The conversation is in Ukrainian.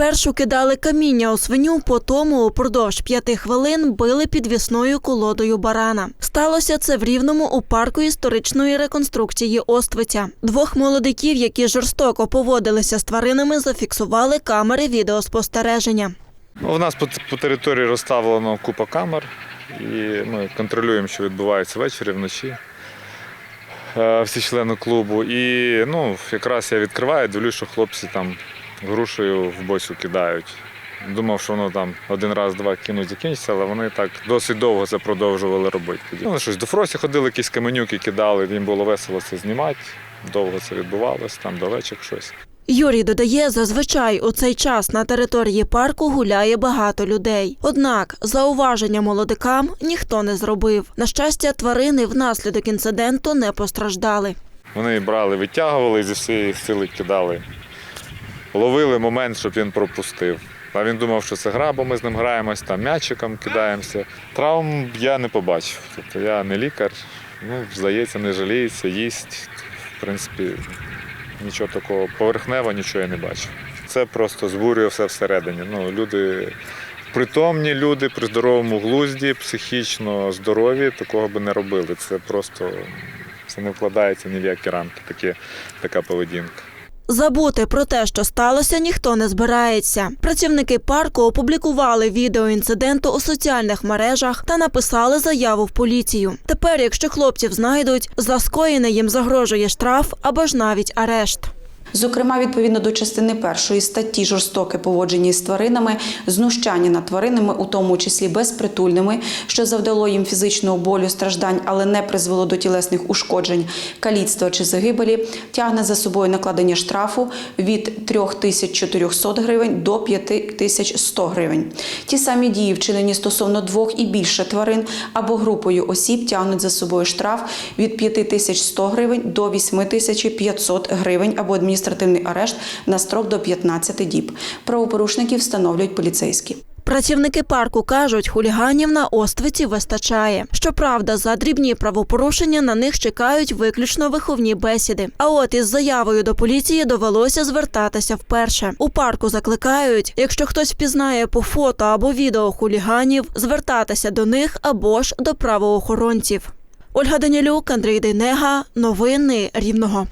Спершу кидали каміння у свиню, потому упродовж п'яти хвилин били підвісною колодою барана. Сталося це в рівному у парку історичної реконструкції Оствиця. Двох молодиків, які жорстоко поводилися з тваринами, зафіксували камери відеоспостереження. У нас по, по території розставлено купа камер, і ми контролюємо, що відбувається ввечері, вночі. е, Всі члени клубу. І ну, якраз я відкриваю, дивлюсь, що хлопці там грушею в босю кидають. Думав, що воно там один раз, два кинуть закінчиться, але вони так досить довго це продовжували робити. Тоді. Ну, щось до Фросі ходили, якісь каменюки кидали, їм було весело це знімати. Довго це відбувалося, там далечик щось. Юрій додає, зазвичай у цей час на території парку гуляє багато людей. Однак зауваження молодикам ніхто не зробив. На щастя, тварини внаслідок інциденту не постраждали. Вони брали, витягували зі всієї сили кидали. Ловили момент, щоб він пропустив. А він думав, що це гра, бо ми з ним граємось, там м'ячиком кидаємося. Травм я не побачив. Тобто я не лікар, ну, здається, не жаліється, їсть. В принципі, нічого такого поверхнево, нічого я не бачив. Це просто збурює все всередині. Ну, люди, притомні люди при здоровому глузді, психічно здорові, такого би не робили. Це просто це не вкладається ні в які рамки, такі, така поведінка. Забути про те, що сталося, ніхто не збирається. Працівники парку опублікували відео інциденту у соціальних мережах та написали заяву в поліцію. Тепер, якщо хлопців знайдуть, за скоєне їм загрожує штраф або ж навіть арешт. Зокрема, відповідно до частини першої статті жорстоке поводження з тваринами, знущання над тваринами, у тому числі безпритульними, що завдало їм фізичного болю, страждань, але не призвело до тілесних ушкоджень, каліцтва чи загибелі, тягне за собою накладення штрафу від 3400 гривень до 5100 гривень. Ті самі дії, вчинені стосовно двох і більше тварин або групою осіб, тягнуть за собою штраф від 5100 гривень до 8500 гривень або адміністративний арешт на строк до 15 діб. Правопорушників встановлюють поліцейські. Працівники парку кажуть, хуліганів на Оствиці вистачає. Щоправда, за дрібні правопорушення на них чекають виключно виховні бесіди. А от із заявою до поліції довелося звертатися вперше. У парку закликають, якщо хтось впізнає по фото або відео хуліганів, звертатися до них або ж до правоохоронців. Ольга Данілюк, Андрій Дейнега. Новини Рівного.